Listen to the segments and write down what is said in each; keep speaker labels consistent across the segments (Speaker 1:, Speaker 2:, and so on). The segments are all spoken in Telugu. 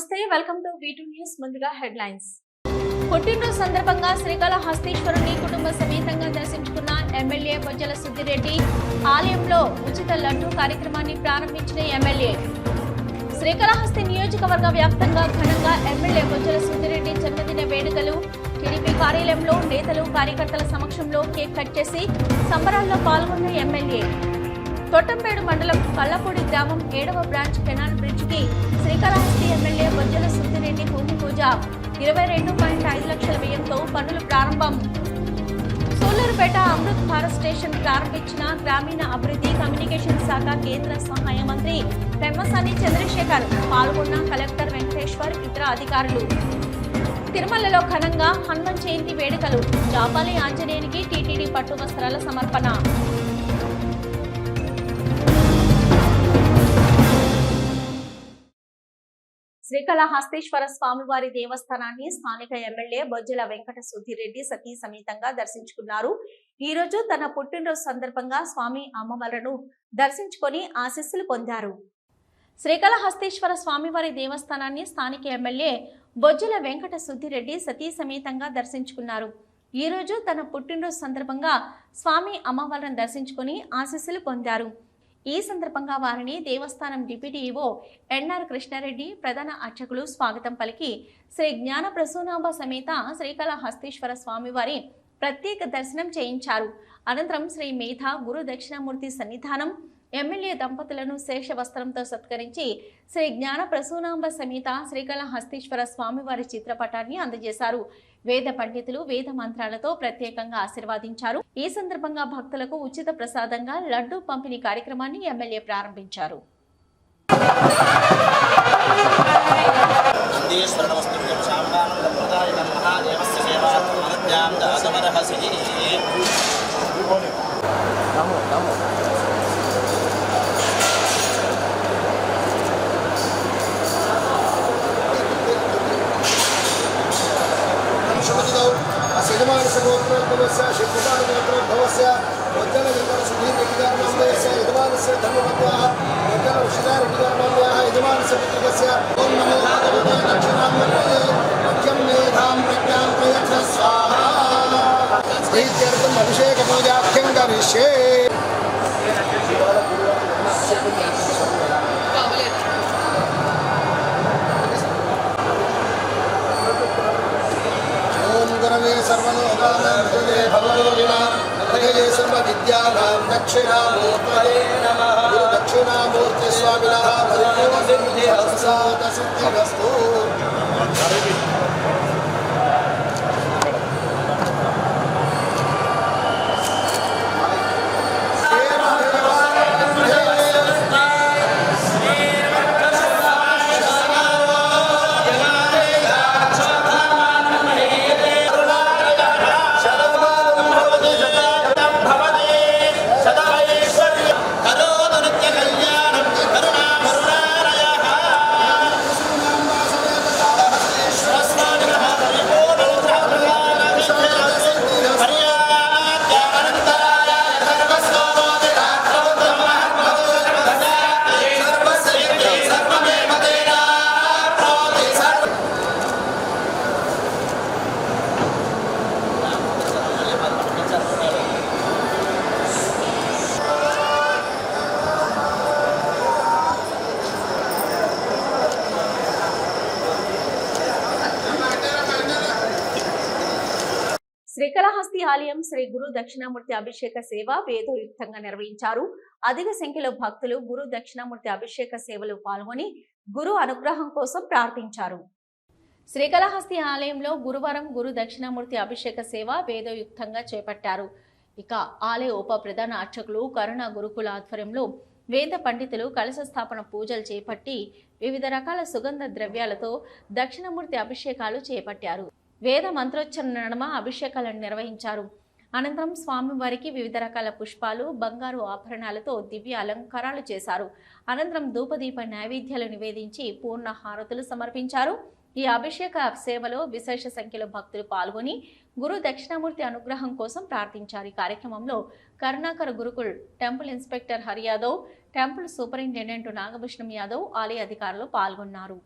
Speaker 1: నమస్తే welcome to V two news ముందుగా హెడ్లైన్స్. పుట్టినరోజు సందర్భంగా శ్రీకాళహస్తీశ్వరుని కుటుంబ సమేతంగా దర్శించుకున్న ఎమ్మెల్యే బొజ్జల సుద్దిరెడ్డి ఆలయంలో ఉచిత లడ్డు కార్యక్రమాన్ని ప్రారంభించిన ఎమ్మెల్యే. శ్రీకాళహస్తి నియోజకవర్గ వ్యాప్తంగా ఘనంగా ఎమ్మెల్యే బొజ్జల సుద్దిరెడ్డి జన్మదిన వేడుకలు టీడీపీ కార్యాలయంలో నేతలు కార్యకర్తల సమక్షంలో కేక్ కట్ చేసి సంబరాల్లో పాల్గొన్న ఎమ్మెల్యే. తొట్టంపేడు మండలం కల్లపూడి గ్రామం ఏడవ బ్రాంచ్ కెనాల్ బ్రిడ్జ్కి శ్రీకాళహస్తి ఎమ్మెల్యే బొజ్జల సుద్దిరెడ్డి భూమి పూజ. ఇరవై రెండు పాయింట్ ఐదు లక్షల వ్యయంతో పనులు ప్రారంభం. సూలూరుపేట అమృత్ భారత్ స్టేషన్ ప్రారంభించిన గ్రామీణ అభివృద్ధి కమ్యూనికేషన్ శాఖ కేంద్ర సహాయ మంత్రి పెమ్మసాని చంద్రశేఖర్ పాల్గొన్న కలెక్టర్ వెంకటేశ్వర్ ఇతర అధికారులు. తిరుమలలో ఘనంగా హనుమన్ జయంతి వేడుకలు. జాపాలి ఆంజనేయునికి టీటీడీ పట్టు వస్త్రాల సమర్పణ. శ్రీకాళహస్తీశ్వర స్వామివారి దేవస్థానాన్ని స్థానిక ఎమ్మెల్యే బొజ్జల వెంకట సుధిరెడ్డి సతీ సమేతంగా దర్శించుకున్నారు. ఈ రోజు తన పుట్టినరోజు సందర్భంగా స్వామి అమ్మవారులను దర్శించుకొని ఆశీస్సులు పొందారు. శ్రీకాళహస్తీశ్వర స్వామివారి దేవస్థానాన్ని స్థానిక ఎమ్మెల్యే బొజ్జల వెంకట సుద్దిరెడ్డి సతీ సమేతంగా దర్శించుకున్నారు. ఈ రోజు తన పుట్టినరోజు సందర్భంగా స్వామి అమ్మవారిని దర్శించుకొని ఆశీస్సులు పొందారు. ఈ సందర్భంగా వారిని దేవస్థానం డిప్యూటీ ఈవో ఎన్ఆర్ కృష్ణారెడ్డి ప్రధాన అర్చకులు స్వాగతం పలికి శ్రీ జ్ఞాన ప్రసూనాంబ సమేత శ్రీకాళహస్తీశ్వర స్వామివారి ప్రత్యేక దర్శనం చేయించారు. అనంతరం శ్రీ మేధ గురు దక్షిణామూర్తి సన్నిధానం ఎమ్మెల్యే దంపతులను శేష వస్త్రంతో సత్కరించి శ్రీ జ్ఞాన ప్రసూనాంబ సమేత శ్రీకాళహస్తీశ్వర స్వామివారి చిత్రపటాన్ని అందజేశారు. వేద పండితులు వేద మంత్రాలతో ప్రత్యేకంగా ఆశీర్వాదించారు. ఈ సందర్భంగా భక్తులకు ఉచిత ప్రసాదంగా లడ్డూ పంపిణీ కార్యక్రమాన్ని ఎమ్మెల్యే ప్రారంభించారు.
Speaker 2: నందీశ్వరణమస్తుభ్యం శాంబానందప్రదాయ మహాదేవస్య సేవార్థం అనద్యాం దాతమర్హసి
Speaker 3: सर्वे सर्वलोकानां हृदये भवरोगिणां हृदये सर्वविद्यानां दक्षिणामूर्तये नमः
Speaker 1: दक्षिणामूर्तिस्वामिनः हरिः हंसातसिद्धिवस्तु దక్షిణామూర్తి అభిషేక సేవ వేదోయుక్తంగా నిర్వహించారు. అధిక సంఖ్యలో భక్తులు గురు దక్షిణామూర్తి అభిషేక సేవలు పాల్గొని గురు అనుగ్రహం కోసం ప్రార్థించారు. శ్రీకాళహస్తి ఆలయంలో గురువారం గురు దక్షిణామూర్తి అభిషేక సేవ వేదోయుక్తంగా చేపట్టారు. ఇక ఆలయ ఉప ప్రధాన అర్చకులు కరుణ గురుకుల ఆధ్వర్యంలో వేద పండితులు కలశ స్థాపన పూజలు చేపట్టి వివిధ రకాల సుగంధ ద్రవ్యాలతో దక్షిణమూర్తి అభిషేకాలు చేపట్టారు. వేద మంత్రోచ్చరణ నడమ అభిషేకాలను నిర్వహించారు. అనంతరం స్వామివారికి వివిధ రకాల పుష్పాలు బంగారు ఆభరణాలతో దివ్య అలంకారాలు చేశారు. అనంతరం ధూపదీప నైవేద్యాలు నివేదించి పూర్ణ హారతులు సమర్పించారు. ఈ అభిషేక సేవలో విశేష సంఖ్యలో భక్తులు పాల్గొని గురు దక్షిణామూర్తి అనుగ్రహం కోసం ప్రార్థించారు. ఈ కార్యక్రమంలో Karunakar Gurukul temple inspector Hari Yadav temple superintendent Nagabhushanam Yadav ఆలయ అధికారులు పాల్గొన్నారు.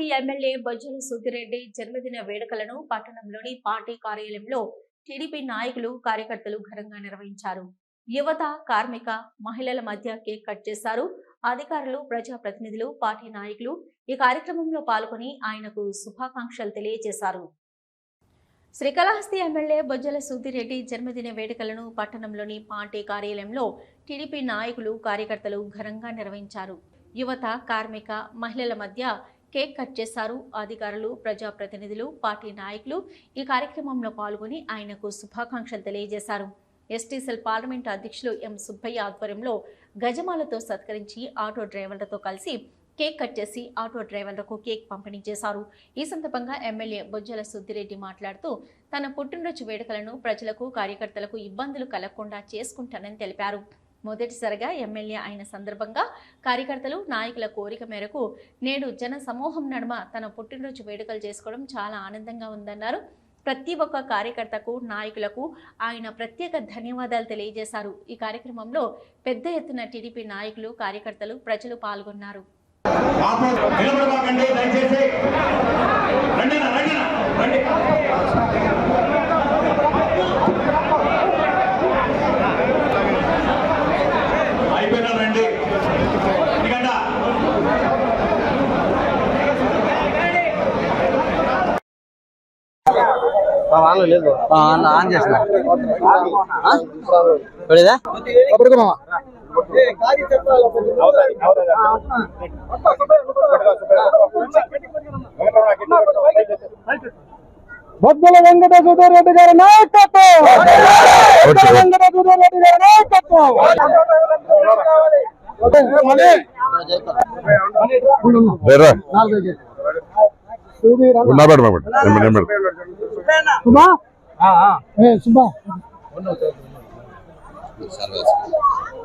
Speaker 1: శ్రీకాళహస్తి ఎమ్మెల్యే బొజ్జల సుధిరెడ్డి జన్మదిన వేడుకలను పట్టణంలోని పార్టీ కార్యాలయంలో టీడీపీ నాయకులు కార్యకర్తలు ఘనంగా నిర్వహించారు. యువత కార్మిక మహిళల మధ్య కేక్ కట్ చేశారు. అధికారులు ప్రజాప్రతినిధులు పార్టీ నాయకులు ఈ కార్యక్రమంలో పాల్గొని ఆయనకు శుభాకాంక్షలు తెలియజేశారు. శ్రీకాళహస్తి ఎమ్మెల్యే బొజ్జల సుధిరెడ్డి జన్మదిన వేడుకలను పట్టణంలోని పార్టీ కార్యాలయంలో టీడీపీ నాయకులు కార్యకర్తలు ఘనంగా నిర్వహించారు. యువత కార్మిక మహిళల మధ్య కేక్ కట్ చేశారు. అధికారులు ప్రజాప్రతినిధులు పార్టీ నాయకులు ఈ కార్యక్రమంలో పాల్గొని ఆయనకు శుభాకాంక్షలు తెలియజేశారు. ఎస్టీసెల్ పార్లమెంట్ అధ్యక్షులు ఎం సుబ్బయ్య ఆధ్వర్యంలో గజమాలతో సత్కరించి ఆటో డ్రైవర్లతో కలిసి కేక్ కట్ చేసి ఆటో డ్రైవర్లకు కేక్ పంపిణీ చేశారు. ఈ సందర్భంగా ఎమ్మెల్యే బొజ్జల సుద్దిరెడ్డి మాట్లాడుతూ తన పుట్టినరోజు వేడుకలను ప్రజలకు కార్యకర్తలకు ఇబ్బందులు కలగకుండా చేసుకుంటానని తెలిపారు. మొదటిసారిగా ఎమ్మెల్యే అయిన సందర్భంగా కార్యకర్తలు నాయకుల కోరిక మేరకు నేడు జన సమూహం నడుమ తన పుట్టినరోజు వేడుకలు చేసుకోవడం చాలా ఆనందంగా ఉందన్నారు. ప్రతి ఒక్క కార్యకర్తకు నాయకులకు ఆయన ప్రత్యేక ధన్యవాదాలు తెలియజేశారు. ఈ కార్యక్రమంలో పెద్ద ఎత్తున టీడీపీ నాయకులు కార్యకర్తలు ప్రజలు పాల్గొన్నారు
Speaker 4: ఆపో నిలబడమాకండి దయచేసి రండి అన్న, రండి అన్న, రండి అయిపోయినా రండి ఎందుకంటే
Speaker 5: ఆన్ ఆన్ చేసిన పడేదా
Speaker 6: బొద్దల వెంకట సుధారెడ్డి గారి నాయకత్వం! వెంకట సుధారెడ్డి గారి నాయకత్వం!
Speaker 7: ఉన్నాడు మేడం నెంబర్
Speaker 6: సుమా ఏ సుమా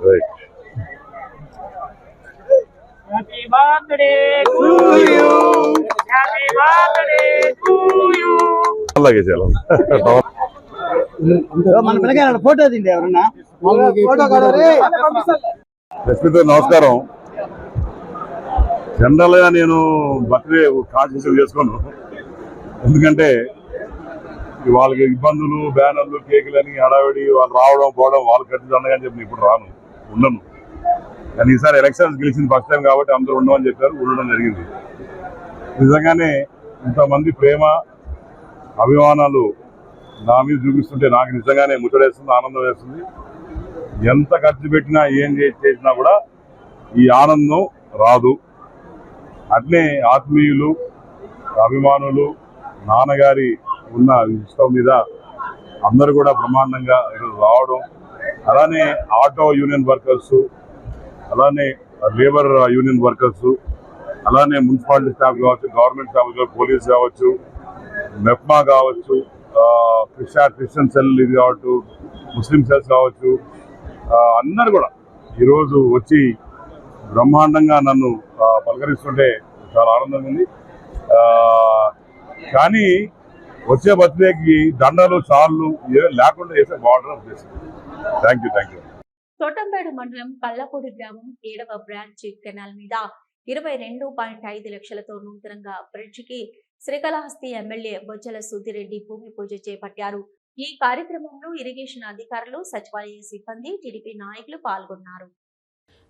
Speaker 7: రైట్ అలాగే చేయాలి
Speaker 5: మన పిల్లగారు ఫోటో తిండి ఎవరన్నా
Speaker 6: ఫోటో కావాలి
Speaker 7: లక్ష్మితో నమస్కారం జనరల్గా నేను బర్త్డే కాన్సెషన్ చేసుకోను. ఎందుకంటే వాళ్ళకి ఇబ్బందులు బ్యానర్లు కేకులు అని హడావిడి వాళ్ళు రావడం పోవడం వాళ్ళు కట్టించండి అని చెప్పి నేను ఇప్పుడు రాను ఉండను. కానీ ఈసారి ఎలక్షన్స్ గెలిచింది ఫస్ట్ టైం కాబట్టి అందరూ ఉండమని చెప్పారు ఉండడం జరిగింది. నిజంగానే ఇంతమంది ప్రేమ అభిమానాలు నా మీద చూపిస్తుంటే నాకు నిజంగానే ముచ్చడేస్తుంది ఆనందం వేస్తుంది. ఎంత ఖర్చు పెట్టినా ఏం చేసినా కూడా ఈ ఆనందం రాదు. అట్లే ఆత్మీయులు అభిమానులు నాన్నగారి ఉన్న ఇష్టం మీద అందరూ కూడా బ్రహ్మాండంగా ఈరోజు రావడం అలానే ఆటో యూనియన్ వర్కర్స్ అలానే లేబర్ యూనియన్ వర్కర్స్ అలానే మున్సిపాలిటీ స్టాఫ్ కావచ్చు గవర్నమెంట్ స్టాఫ్ కావచ్చు పోలీస్ కావచ్చు మెప్మా కావచ్చు క్రిస్టియన్ క్రిస్టియన్ సెల్ ఇది కావచ్చు ముస్లిం సెల్స్ కావచ్చు అందరు కూడా ఈరోజు వచ్చి బ్రహ్మాండంగా నన్ను పలకరిస్తుంటే చాలా ఆనందంగా ఉంది. కానీ వచ్చే బర్త్డేకి దండలు చాళ్ళు ఏ- లేకుండా చేస్తే బాగుంటుంది ఉద్దేశం thank you thank you
Speaker 1: Thotampeta మండలం కల్లపూడి గ్రామం ఏడవ బ్రాంచ్ కెనాల్ మీద ఇరవై రెండు పాయింట్ ఐదు లక్షలతో నూతనంగా బ్రిడ్జికి శ్రీకాళహస్తి ఎమ్మెల్యే బొజ్జల సుధిరెడ్డి భూమి పూజ చేపట్టారు. ఈ కార్యక్రమంలో ఇరిగేషన్ అధికారులు సచివాలయ సిబ్బంది టీడీపీ నాయకులు పాల్గొన్నారు.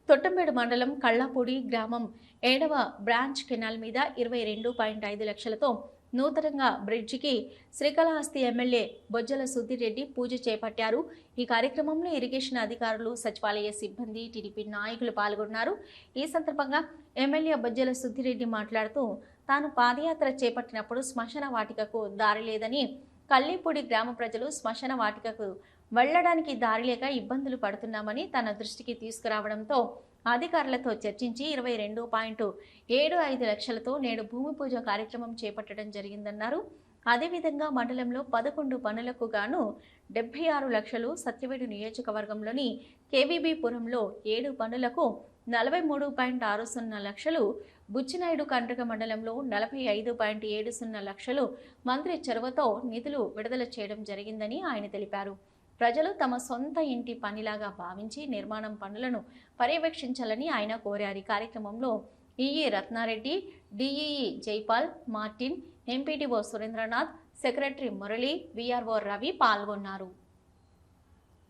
Speaker 1: తొట్టంబేడు మండలం కళ్ళపూడి గ్రామం ఏడవ బ్రాంచ్ కెనాల్ మీద ఇరవై రెండు పాయింట్ ఐదు లక్షలతో నూతనంగా బ్రిడ్జికి శ్రీకాళహస్తి ఎమ్మెల్యే బొజ్జల సుధిరెడ్డి పూజ చేపట్టారు. ఈ కార్యక్రమంలో ఇరిగేషన్ అధికారులు సచివాలయ సిబ్బంది టీడీపీ నాయకులు పాల్గొన్నారు. ఈ సందర్భంగా ఎమ్మెల్యే బొజ్జల సుధిరెడ్డి మాట్లాడుతూ తాను పాదయాత్ర చేపట్టినప్పుడు శ్మశాన వాటికకు దారి లేదని కల్లీపూడి గ్రామ ప్రజలు శ్మశాన వాటికకు వెళ్ళడానికి దారి లేక ఇబ్బందులు పడుతున్నామని తన దృష్టికి తీసుకురావడంతో అధికారులతో చర్చించి ఇరవై రెండు పాయింట్ ఏడు ఐదు లక్షలతో నేడు భూమి పూజ కార్యక్రమం చేపట్టడం జరిగిందన్నారు. అదేవిధంగా మండలంలో పదకొండు పనులకు గాను డెబ్బై ఆరు లక్షలు సత్యవేడు నియోజకవర్గంలోని కేవీబీ పురంలో ఏడు పనులకు నలభై మూడు పాయింట్ ఆరు సున్నా లక్షలు బుచ్చినాయుడు కండ్రక మండలంలో నలభై ఐదు పాయింట్ ఏడు సున్నా లక్షలు మంత్రి చొరవతో నిధులు విడుదల చేయడం జరిగిందని ఆయన తెలిపారు. ప్రజలు తమ సొంత ఇంటి పనిలాగా భావించి నిర్మాణం పనులను పర్యవేక్షించాలని ఆయన కోరారు. ఈ కార్యక్రమంలో EE Ratnareddy DEE Jaipal Martin MPTO Surendranath secretary Murali VRO Ravi పాల్గొన్నారు.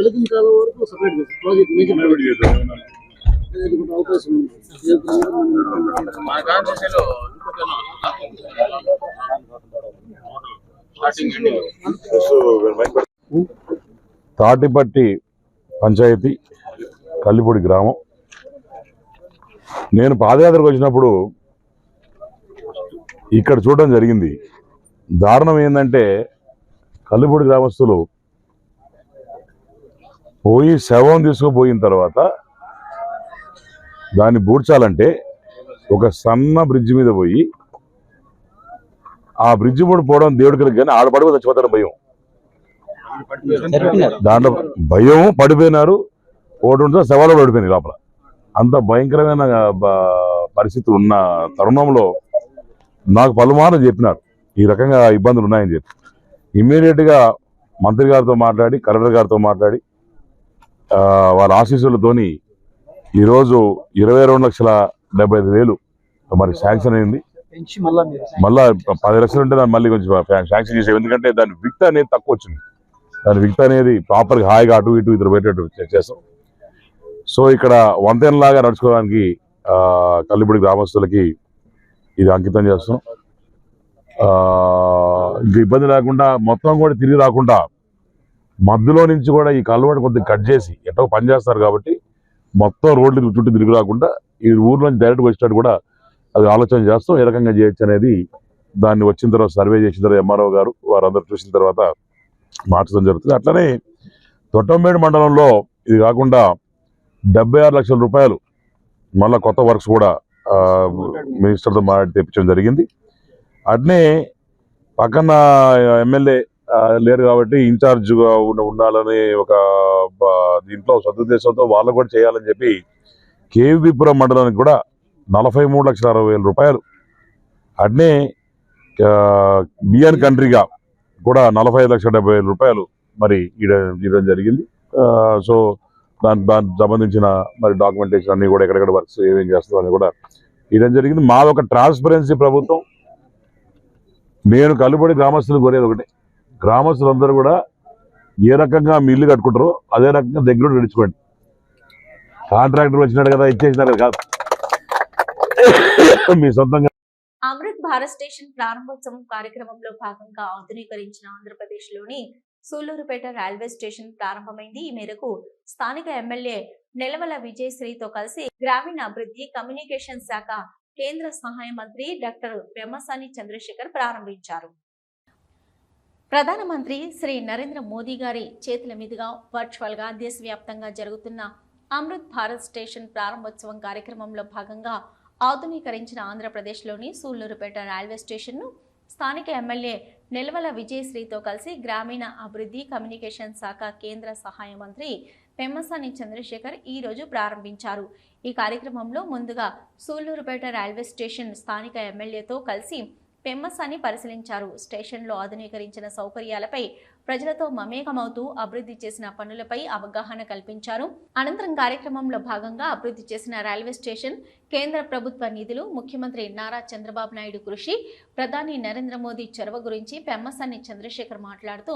Speaker 6: తెలుగు కాలం వరకు సపరేట్ ప్రాజెక్ట్
Speaker 7: చేద్దాం.
Speaker 6: అవకాశం
Speaker 7: తాటిపట్టి పంచాయతీ కల్లిపూడి గ్రామం. నేను పాదయాత్రకు వచ్చినప్పుడు ఇక్కడ చూడడం జరిగింది. దారుణం ఏంటంటే కల్లిపూడి గ్రామస్తులు పోయి శవం తీసుకుపోయిన తర్వాత దాన్ని బూడ్చాలంటే ఒక సన్న బ్రిడ్జ్ మీద పోయి ఆ బ్రిడ్జ్ కూడా పోవడం దేవుడికి కానీ ఆడపడుగు చచ్చిపోతారు భయం. దాంట్లో భయం పడిపోయినారు. ఒకటి ఉంటే శవాలు పడిపోయినాయి లోపల. అంత భయంకరమైన బ- పరిస్థితి ఉన్న తరుణంలో నాకు పలుమార్లు చెప్పినారు. ఈ రకంగా ఇబ్బందులు ఉన్నాయని చెప్పి. ఇమ్మీడియట్గా మంత్రి గారితో మాట్లాడి కలెక్టర్ గారితో మాట్లాడి వాళ్ళ ఆశీస్సులతోని ఈరోజు ఇరవై రెండు లక్షల డెబ్బై ఐదు వేలు మరి శాంక్షన్ అయింది.
Speaker 6: మళ్ళా
Speaker 7: పది లక్షలు ఉంటే దాన్ని మళ్ళీ కొంచెం శాంక్షన్ చేసాం ఎందుకంటే దాని విక్త అనేది తక్కువ వచ్చింది. దాని విక్త అనేది ప్రాపర్గా హాయిగా అటు ఇటు ఇద్దరు పెట్టేట్టు చే- చేస్తాం. సో ఇక్కడ వంతెనలాగా నడుచుకోవడానికి ఆ, కల్లిపూడి గ్రామస్తులకి ఇది అంకితం చేస్తున్నాం. ఇంక ఇబ్బంది లేకుండా మొత్తం కూడా తిరిగి రాకుండా మధ్యలో నుంచి కూడా ఈ కలవాటు కొద్దిగా కట్ చేసి ఎట్టో పని చేస్తారు కాబట్టి మొత్తం రోడ్లు చుట్టూ తిరిగి రాకుండా ఈ ఊర్లో నుంచి డైరెక్ట్గా వచ్చేటట్టు కూడా అది ఆలోచన చేస్తాం. ఏ రకంగా చేయొచ్చు అనేది దాన్ని వచ్చిన తర్వాత సర్వే చేసిన తర్వాత ఎంఆర్ఓ గారు వారందరూ చూసిన తర్వాత మార్చడం జరుగుతుంది. అట్లనే తొట్టంబేడు మండలంలో ఇది కాకుండా డెబ్బై ఆరు లక్షల రూపాయలు మళ్ళా కొత్త వర్క్స్ కూడా మినిస్టర్తో మాట్లాడి తెప్పించడం జరిగింది. అట్నే పక్కన ఎమ్మెల్యే లేరు కాబట్టి ఇన్ఛార్జ్గా ఉన్న ఉండాలని ఒక దీంట్లో సదుద్దేశంతో వాళ్ళు కూడా చేయాలని చెప్పి కేవీపురం మండలానికి కూడా నలభై మూడు లక్షల అరవై వేల రూపాయలు. అట్నే బిఎన్ కంట్రీగా కూడా నలభై ఐదు లక్షల డెబ్బై వేల రూపాయలు మరి ఇవ్వడం జరిగింది. సో దాని దానికి సంబంధించిన మరి డాక్యుమెంటేషన్ అన్నీ కూడా ఎక్కడెక్కడ వర్క్స్ ఏమేం చేస్తాం అని కూడా ఇవ్వడం జరిగింది. మా ఒక ట్రాన్స్పరెన్సీ ప్రభుత్వం. నేను కలుబడి గ్రామస్తులు కోరేది ఒకటే. గ్రామస్తులందరూ కూడా ఏ రకంగా మీ ఇల్లు కట్టుకుంటారో అదే రకంగా దగ్గర నడుచుకోండి. కాంట్రాక్టర్ వచ్చినాడు కదా ఇచ్చేసినారు కాదు మీ సొంతంగా
Speaker 1: అమృత్ భారత్ స్టేషన్ ప్రారంభోత్సవం కార్యక్రమంలో భాగంగా ఆధునీకరించిన ఆంధ్రప్రదేశ్లోని సూళ్ళూరుపేట రైల్వే స్టేషన్ ప్రారంభమైంది. ఈ మేరకు స్థానిక ఎమ్మెల్యే నెలవల విజయశ్రీతో కలిసి గ్రామీణ అభివృద్ధి కమ్యూనికేషన్ శాఖ కేంద్ర సహాయ మంత్రి డాక్టర్ పెమ్మసాని చంద్రశేఖర్ ప్రారంభించారు. ప్రధానమంత్రి శ్రీ నరేంద్ర మోదీ గారి చేతుల మీదుగా వర్చువల్గా దేశవ్యాప్తంగా జరుగుతున్న అమృత్ భారత్ స్టేషన్ ప్రారంభోత్సవం కార్యక్రమంలో భాగంగా ఆధునీకరించిన ఆంధ్రప్రదేశ్లోని సూళ్ళూరుపేట రైల్వే స్టేషన్ను స్థానిక ఎమ్మెల్యే నిల్వల విజయశ్రీతో కలిసి గ్రామీణ అభివృద్ధి కమ్యూనికేషన్ శాఖ కేంద్ర సహాయ మంత్రి పెమ్మసాని చంద్రశేఖర్ ఈరోజు ప్రారంభించారు. ఈ కార్యక్రమంలో ముందుగా సూళ్ళూరుపేట రైల్వే స్టేషన్ స్థానిక ఎమ్మెల్యేతో కలిసి పెమ్మసాన్ని పరిశీలించారు. స్టేషన్లో ఆధునీకరించిన సౌకర్యాలపై ప్రజలతో మమేకమవుతూ అభివృద్ధి చేసిన పనులపై అవగాహన కల్పించారు. అనంతరం కార్యక్రమంలో భాగంగా అభివృద్ధి చేసిన రైల్వే స్టేషన్ కేంద్ర ప్రభుత్వ నిధులు ముఖ్యమంత్రి నారా చంద్రబాబు నాయుడు కృషి ప్రధాని నరేంద్ర మోదీ చొరవ గురించి పెమ్మసాని చంద్రశేఖర్ మాట్లాడుతూ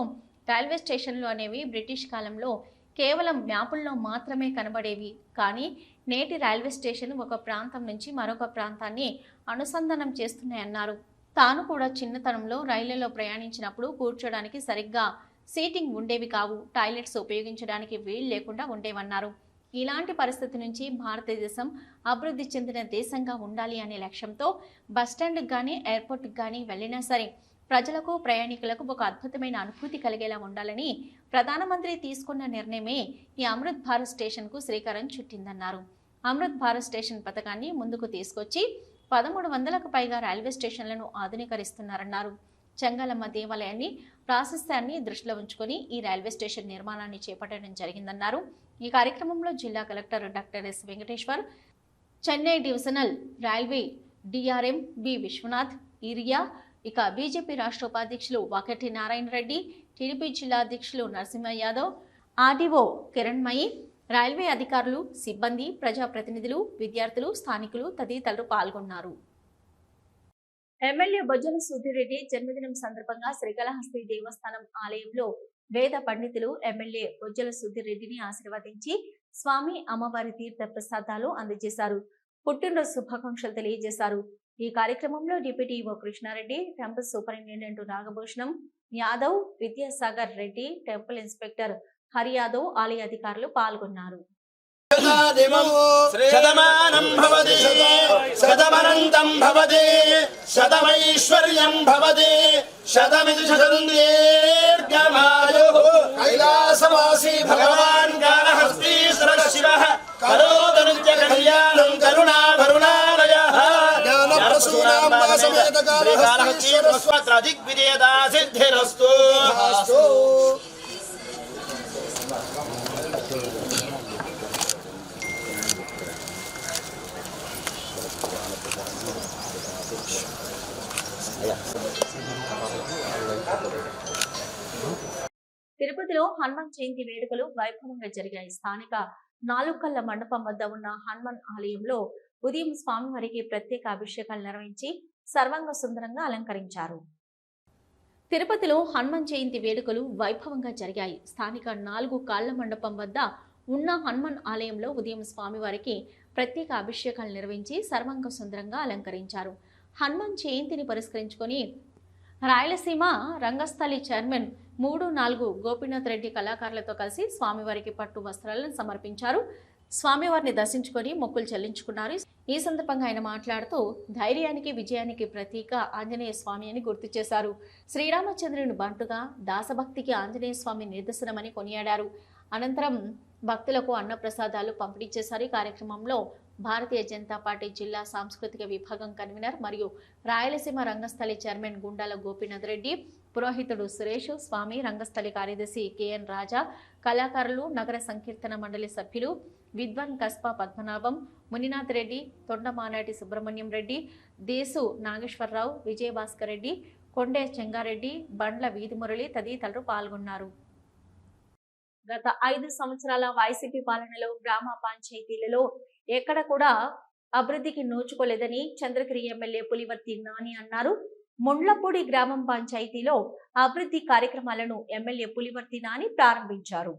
Speaker 1: రైల్వే స్టేషన్లు అనేవి బ్రిటిష్ కాలంలో కేవలం మ్యాపుల్లో మాత్రమే కనబడేవి. కానీ నేటి రైల్వే స్టేషన్ ఒక ప్రాంతం నుంచి మరొక ప్రాంతాన్ని అనుసంధానం చేస్తున్నాయన్నారు. తాను కూడా చిన్నతనంలో రైళ్ళలో ప్రయాణించినప్పుడు కూర్చోడానికి సరిగ్గా సీటింగ్ ఉండేవి కావు. టాయిలెట్స్ ఉపయోగించడానికి వీలు లేకుండా ఉండేవన్నారు. ఇలాంటి పరిస్థితి నుంచి భారతదేశం అభివృద్ధి చెందిన దేశంగా ఉండాలి అనే లక్ష్యంతో బస్టాండ్కి కానీ ఎయిర్పోర్ట్కి కానీ వెళ్ళినా సరే ప్రజలకు ప్రయాణికులకు ఒక అద్భుతమైన అనుభూతి కలిగేలా ఉండాలని ప్రధానమంత్రి తీసుకున్న నిర్ణయమే ఈ అమృత్ భారత్ స్టేషన్కు శ్రీకారం చుట్టిందన్నారు. అమృత్ భారత్ స్టేషన్ పథకాన్ని ముందుకు తీసుకొచ్చి పదమూడు వందలకు పైగా రైల్వే స్టేషన్లను ఆధునీకరిస్తున్నారన్నారు. చెంగలమ్మ దేవాలయాన్ని ప్రాశస్త్యాన్ని దృష్టిలో ఉంచుకొని ఈ రైల్వే స్టేషన్ నిర్మాణాన్ని చేపట్టడం జరిగిందన్నారు. ఈ కార్యక్రమంలో జిల్లా collector doctor S Venkateshwar Chennai divisional railway DRM B Vishwanath ఇరియా ఇక బీజేపీ రాష్ట్ర ఉపాధ్యక్షులు వాకటి నారాయణ రెడ్డి టీడీపీ జిల్లా అధ్యక్షులు నరసింహ యాదవ్ ఆర్డీఓ కిరణ్మయి రైల్వే అధికారులు సిబ్బంది ప్రజాప్రతినిధులు విద్యార్థులు స్థానికులు తదితరులు పాల్గొన్నారు. ఎమ్మెల్యే బొజ్జల సుధిరెడ్డి జన్మదినం సందర్భంగా శ్రీకాళహస్తి దేవస్థానం ఆలయంలో వేద పండితులు ఎమ్మెల్యే బొజ్జల సుధీరెడ్డిని ఆశీర్వదించి స్వామి అమ్మవారి తీర్థ ప్రసాదాలు అందజేశారు. పుట్టినరోజు శుభాకాంక్షలు తెలియజేశారు. ఈ కార్యక్రమంలో deputy O Krishnareddy temple superintendent Nagabhushanam Yadav Vidyasagar Reddy temple inspector Hari Yadav ఆలయ అధికారులు పాల్గొన్నారు.
Speaker 2: శతమానం భవతి శతమనంతం భవతి శతమైశ్వర్యం భవతి శతమితి శతం దీర్ఘమాయు కైలాసవాసి భగవాన్ కాళహస్తీశ్వర శివ. కరోతు నిత్య కళ్యాణం కరుణా కరుణాలయ సిద్ధిరస్తు
Speaker 1: తిరుపతిలో హనుమాన్ జయంతి వేడుకలు వైభవంగా జరిగాయి. స్థానిక నాలుకల్ల మండపం వద్ద ఉన్న హనుమాన్ ఆలయంలో ఉదయం స్వామివారికి ప్రత్యేక అభిషేకాలు నిర్వహించి సర్వంగ సుందరంగా అలంకరించారు. తిరుపతిలో హనుమాన్ జయంతి వేడుకలు వైభవంగా జరిగాయి. స్థానిక నాలుగు కాళ్ళ మండపం వద్ద ఉన్న హనుమాన్ ఆలయంలో ఉదయం స్వామివారికి ప్రత్యేక అభిషేకాలు నిర్వహించి సర్వాంగ సుందరంగా అలంకరించారు. హనుమాన్ జయంతిని పురస్కరించుకొని రాయలసీమ రంగస్థలి చైర్మన్ మూడు నాలుగు గోపీనాథ్ రెడ్డి కళాకారులతో కలిసి స్వామివారికి పట్టు వస్త్రాలను సమర్పించారు. స్వామివారిని దర్శించుకొని మొక్కులు చెల్లించుకున్నారు. ఈ సందర్భంగా ఆయన మాట్లాడుతూ ధైర్యానికి విజయానికి ప్రతీక ఆంజనేయ స్వామి అని గుర్తు చేశారు. శ్రీరామచంద్రుని బంటుగా దాసభక్తికి ఆంజనేయ స్వామి నిదర్శనమని కొనియాడారు. అనంతరం భక్తులకు అన్నప్రసాదాలు పంపిణీ చేశారు. ఈ కార్యక్రమంలో భారతీయ జనతా పార్టీ జిల్లా సాంస్కృతిక విభాగం కన్వీనర్ మరియు రాయలసీమ రంగస్థలి చైర్మన్ గుండాల గోపీనాథ్ రెడ్డి పురోహితుడు సురేష్ స్వామి రంగస్థలి కార్యదర్శి కెఎన్ రాజా కళాకారులు నగర సంకీర్తన మండలి సభ్యులు విద్వాన్ కస్పా పద్మనాభం మునినాథ్ రెడ్డి తొండమానాటి సుబ్రహ్మణ్యం రెడ్డి దేశు నాగేశ్వరరావు విజయభాస్కర్ రెడ్డి కొండే చెంగారెడ్డి బండ్ల వీధి మురళి తదితరులు పాల్గొన్నారు. గత ఐదు సంవత్సరాల వైసీపీ పాలనలో గ్రామ పంచాయతీలలో ఎక్కడ కూడా అభివృద్ధికి నోచుకోలేదని చంద్రగిరి ఎమ్మెల్యే పులివర్తి నాని అన్నారు. ముండ్లపూడి గ్రామం పంచాయతీలో అభివృద్ధి కార్యక్రమాలను ఎమ్మెల్యే పులివర్తి నాని ప్రారంభించారు.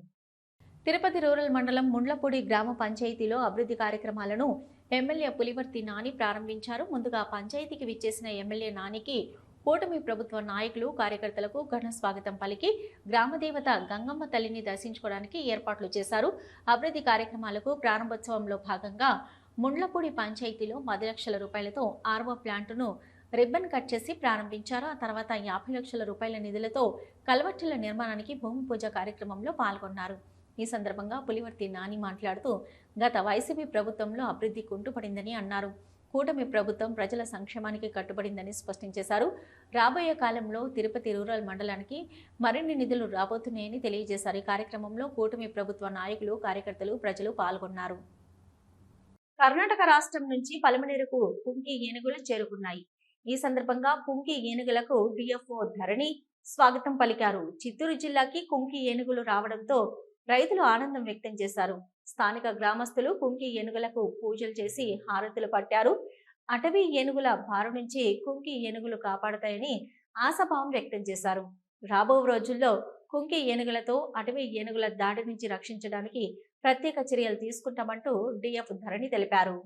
Speaker 1: తిరుపతి రూరల్ మండలం ముండ్లపూడి గ్రామ పంచాయతీలో అభివృద్ధి కార్యక్రమాలను ఎమ్మెల్యే పులివర్తి నాని ప్రారంభించారు. ముందుగా పంచాయతీకి విచ్చేసిన ఎమ్మెల్యే నానికి కూటమి ప్రభుత్వ నాయకులు కార్యకర్తలకు ఘన స్వాగతం పలికి గ్రామదేవత గంగమ్మ తల్లిని దర్శించుకోవడానికి ఏర్పాట్లు చేశారు. అభివృద్ధి కార్యక్రమాలకు ప్రారంభోత్సవంలో భాగంగా ముండ్లపూడి పంచాయతీలో పది లక్షల రూపాయలతో ఆర్వో ప్లాంటును రిబ్బన్ కట్ చేసి ప్రారంభించారు. ఆ తర్వాత యాభై లక్షల రూపాయల నిధులతో కల్వర్టుల నిర్మాణానికి భూమి పూజ కార్యక్రమంలో పాల్గొన్నారు. ఈ సందర్భంగా పులివర్తి నాని మాట్లాడుతూ గత వైసీపీ ప్రభుత్వంలో అభివృద్ధి కుంటుపడిందని అన్నారు. కూటమి ప్రభుత్వం ప్రజల సంక్షేమానికి కట్టుబడిందని స్పష్టం చేశారు రాబోయే కాలంలో తిరుపతి రూరల్ మండలానికి మరిన్ని నిధులు రాబోతున్నాయని తెలియజేశారు. ఈ కార్యక్రమంలో కూటమి ప్రభుత్వ నాయకులు కార్యకర్తలు ప్రజలు పాల్గొన్నారు. కర్ణాటక రాష్ట్రం నుంచి పలమనేరుకు కుంకి ఏనుగులు చేరుకున్నాయి. ఈ సందర్భంగా కుంకి ఏనుగులకు డిఎఫ్ఓ ధరణి స్వాగతం పలికారు. చిత్తూరు జిల్లాకి కుంకి ఏనుగులు రావడంతో రైతులు ఆనందం వ్యక్తం చేశారు. స్థానిక గ్రామస్తులు కుంకి ఏనుగులకు పూజలు చేసి హారతులు పట్టారు. అటవీ ఏనుగుల బారు నుంచి కుంకి ఏనుగులు కాపాడతాయని ఆశాభావం వ్యక్తం చేశారు. రాబో రోజుల్లో కుంకి ఏనుగులతో అటవీ ఏనుగుల దాడి నుంచి రక్షించడానికి ప్రత్యేక చర్యలు తీసుకుంటామంటూ డిఎఫ్ ధరణి తెలిపారు.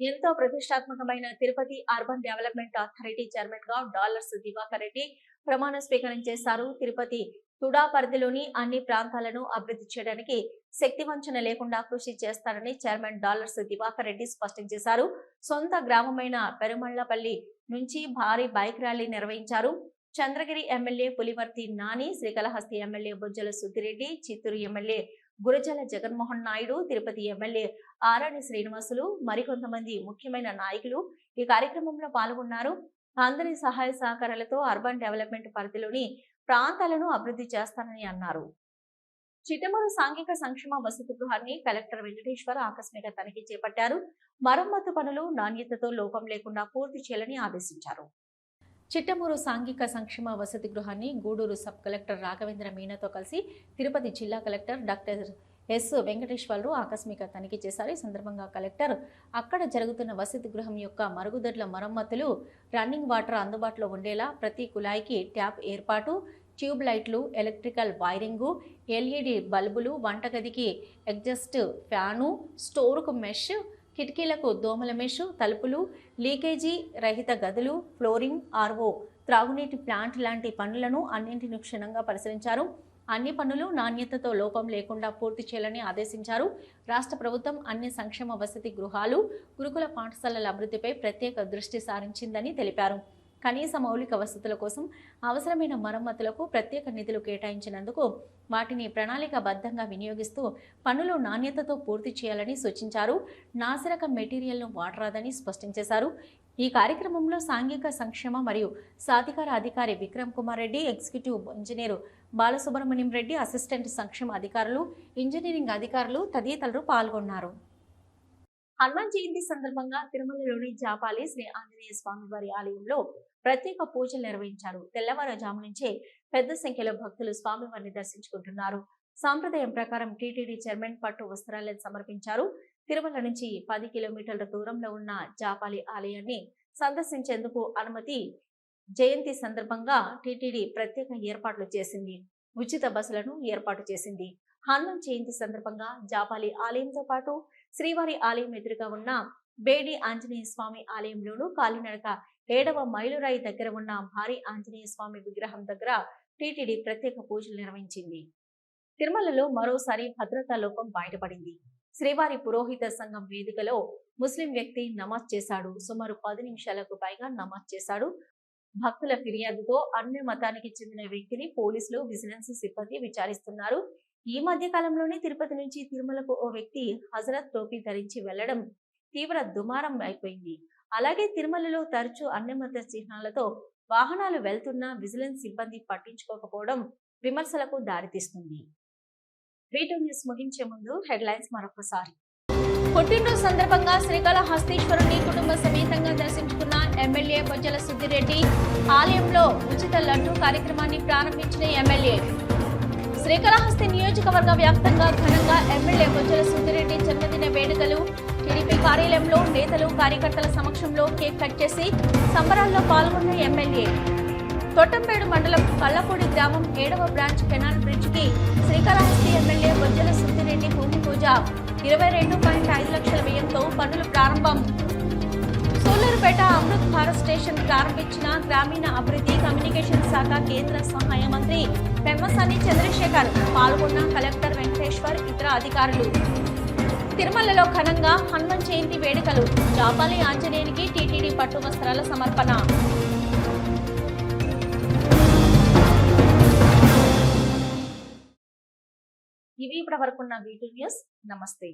Speaker 1: ఎంతో ప్రతిష్టాత్మకమైన తిరుపతి అర్బన్ డెవలప్మెంట్ అథారిటీ చైర్మన్గా డాలర్స్ దివాకర్ రెడ్డి ప్రమాణ స్వీకారం చేశారు. తిరుపతి తుడా పరిధిలోని అన్ని ప్రాంతాలను అభివృద్ధి చేయడానికి శక్తి వంచన లేకుండా కృషి చేస్తారని చైర్మన్ డాలర్స్ దివాకర్ రెడ్డి స్పష్టం చేశారు. సొంత గ్రామమైన పెరుమళ్ళపల్లి నుంచి భారీ బైక్ ర్యాలీ నిర్వహించారు. Chandragiri MLA Pulivarthi Nani Srikalahasti MLA Bojjala Suddireddy Chittoor MLA Gurajala Jaganmohan Naidu Tirupati MLA Arani Srinivasulu మరికొంతమంది ముఖ్యమైన నాయకులు ఈ కార్యక్రమంలో పాల్గొన్నారు. అందరి సహాయ సహకారాలతో అర్బన్ డెవలప్మెంట్ పరిధిలోని ప్రాంతాలను అభివృద్ధి చేస్తానని అన్నారు. చిట్టమూరు సాంఘిక సంక్షేమ వసతి గృహాన్ని కలెక్టర్ వెంకటేశ్వర ఆకస్మిక తనిఖీ చేపట్టారు. మరమ్మతు పనులు నాణ్యతతో లోపం లేకుండా పూర్తి చేయాలని ఆదేశించారు. చిట్టమూరు సాంఘిక సంక్షేమ వసతి గృహాన్ని గూడూరు సబ్ కలెక్టర్ రాఘవేంద్ర మీనాతో కలిసి తిరుపతి జిల్లా కలెక్టర్ డాక్టర్ ఎస్ వెంకటేశ్వర్లు ఆకస్మిక తనిఖీ చేశారు. ఈ సందర్భంగా కలెక్టర్ అక్కడ జరుగుతున్న వసతి గృహం యొక్క మరుగుదొడ్ల మరమ్మతులు రన్నింగ్ వాటర్ అందుబాటులో ఉండేలా ప్రతి కుళాయికి ట్యాప్ ఏర్పాటు ట్యూబ్ లైట్లు ఎలక్ట్రికల్ వైరింగు ఎల్ఈడి బల్బులు వంటగదికి ఎగ్జస్ట్ ఫ్యాను స్టోర్కు మెష్ కిటికీలకు దోమల మెష్ తలుపులు లీకేజీ రహిత గదులు ఫ్లోరింగ్ ఆర్వో త్రాగునీటి ప్లాంట్ లాంటి పనులను అన్నింటిని క్షుణ్ణంగా పరిశీలించారు. అన్ని పనులు నాణ్యతతో లోపం లేకుండా పూర్తి చేయాలని ఆదేశించారు. రాష్ట్ర ప్రభుత్వం అన్ని సంక్షేమ వసతి గృహాలు గురుకుల పాఠశాలల అభివృద్ధిపై ప్రత్యేక దృష్టి సారించిందని తెలిపారు. కనీస మౌలిక వసతుల కోసం అవసరమైన మరమ్మతులకు ప్రత్యేక నిధులు కేటాయించినందుకు వాటిని ప్రణాళికాబద్ధంగా వినియోగిస్తూ పనులు నాణ్యతతో పూర్తి చేయాలని సూచించారు. నాసిరకం మెటీరియల్ను వాడరాదని స్పష్టం చేశారు. ఈ కార్యక్రమంలో సాంఘిక సంక్షేమ మరియు సాధికార అధికారి Vikram Kumar Reddy executive engineer Balasubramanyam Reddy assistant సంక్షేమ అధికారులు ఇంజనీరింగ్ అధికారులు తదితరులు పాల్గొన్నారు. హనుమాన్ జయంతి సందర్భంగా తిరుమలలోని జాపాలి శ్రీ ఆంజనేయ స్వామి వారి ఆలయంలో ప్రత్యేక పూజలు నిర్వహించారు. తెల్లవారుజాము నుంచే పెద్ద సంఖ్యలో భక్తులు స్వామివారిని దర్శించుకుంటున్నారు. సాంప్రదాయం ప్రకారం టీటీడీ చైర్మన్ పట్టు వస్త్రాలను సమర్పించారు. తిరుమల నుంచి పది కిలోమీటర్ల దూరంలో ఉన్న జాపాలి ఆలయాన్ని సందర్శించేందుకు అనుమతి జయంతి సందర్భంగా టీటీడీ ప్రత్యేక ఏర్పాట్లు చేసింది. ఉచిత బస్సులను ఏర్పాటు చేసింది. హనుమాన్ జయంతి సందర్భంగా జాపాలి ఆలయంతో పాటు శ్రీవారి ఆలయం ఎదురుగా ఉన్న బేడి ఆంజనేయ స్వామి ఆలయంలోనూ కాలినడక ఏడవ మైలురాయి దగ్గర ఉన్న భారీ ఆంజనేయ స్వామి విగ్రహం దగ్గర టీటీడీ ప్రత్యేక పూజలు నిర్వహించింది. తిరుమలలో మరోసారి భద్రతా లోపం బయటపడింది. శ్రీవారి పురోహిత సంఘం వేదికలో ముస్లిం వ్యక్తి నమాజ్ చేశాడు. సుమారు పది నిమిషాలకు పైగా నమాజ్ చేశాడు. భక్తుల ఫిర్యాదుతో అన్య మతానికి చెందిన వ్యక్తిని పోలీసులు విజిలెన్స్ సిబ్బంది విచారిస్తున్నారు. ఈ మధ్య కాలంలోనే తిరుపతి నుంచి తిరుమలకు ఓ వ్యక్తి హజరత్ టోపీ ధరించి వెళ్ళడం తీవ్ర దుమారం అయిపోయింది. అలాగే తిరుమలలో తరచూ అన్నమత చిహ్నాలతో వాహనాలు వెళ్తున్నా విజిలెన్స్ సిబ్బంది పట్టించుకోకపోవడం విమర్శలకు దారితీస్తుంది. వీటో న్యూస్ ముగించే ముందు హెడ్లైన్స్ మరొకసారి. పుట్టినరోజు సందర్భంగా శ్రీకాళహస్తీశ్వరుని కుటుంబ సమేతంగా దర్శించుకున్న ఎమ్మెల్యే బొజ్జల సుద్దిరెడ్డి ఆలయంలో ఉచిత లడ్డూ కార్యక్రమాన్ని ప్రారంభించిన ఎమ్మెల్యే శ్రీకాళహస్తి నియోజకవర్గ వ్యాప్తంగా ఘనంగా ఎమ్మెల్యే బొజ్జల సుందిరెడ్డి జన్మదిన వేడుకలు టీడీపీ కార్యాలయంలో నేతలు కార్యకర్తల సమక్షంలో కేక్ కట్ చేసి సంబరాల్లో పాల్గొన్న ఎమ్మెల్యే. తొట్టంపేడు మండలం కళ్ళపూడి గ్రామం ఏడవ బ్రాంచ్ కెనాల్ బ్రిడ్జ్కి శ్రీకాళహస్తి ఎమ్మెల్యే బొజ్జల సుందిరెడ్డి భూమి పూజ. ఇరవై రెండు పాయింట్ ఐదు లక్షల వ్యయంతో పనులు ప్రారంభం. సూళ్ళూరుపేట అమృత్ భారత్ స్టేషన్ ప్రారంభించిన గ్రామీణ అభివృద్ధి కమ్యూనికేషన్ శాఖ కేంద్ర సహాయ మంత్రి పెమ్మసాని చంద్రశేఖర్ పాల్గొన్న కలెక్టర్ వెంకటేశ్వర్ ఇతర అధికారులు. తిరుమలలో ఘనంగా హనుమన్ జయంతి వేడుకలు. జాపాలి ఆంజనేయునికి టీటీడీ పట్టు వస్త్రాల సమర్పణ. ఇవి ఇప్పటి వరకున్న వీటి న్యూస్. నమస్తే.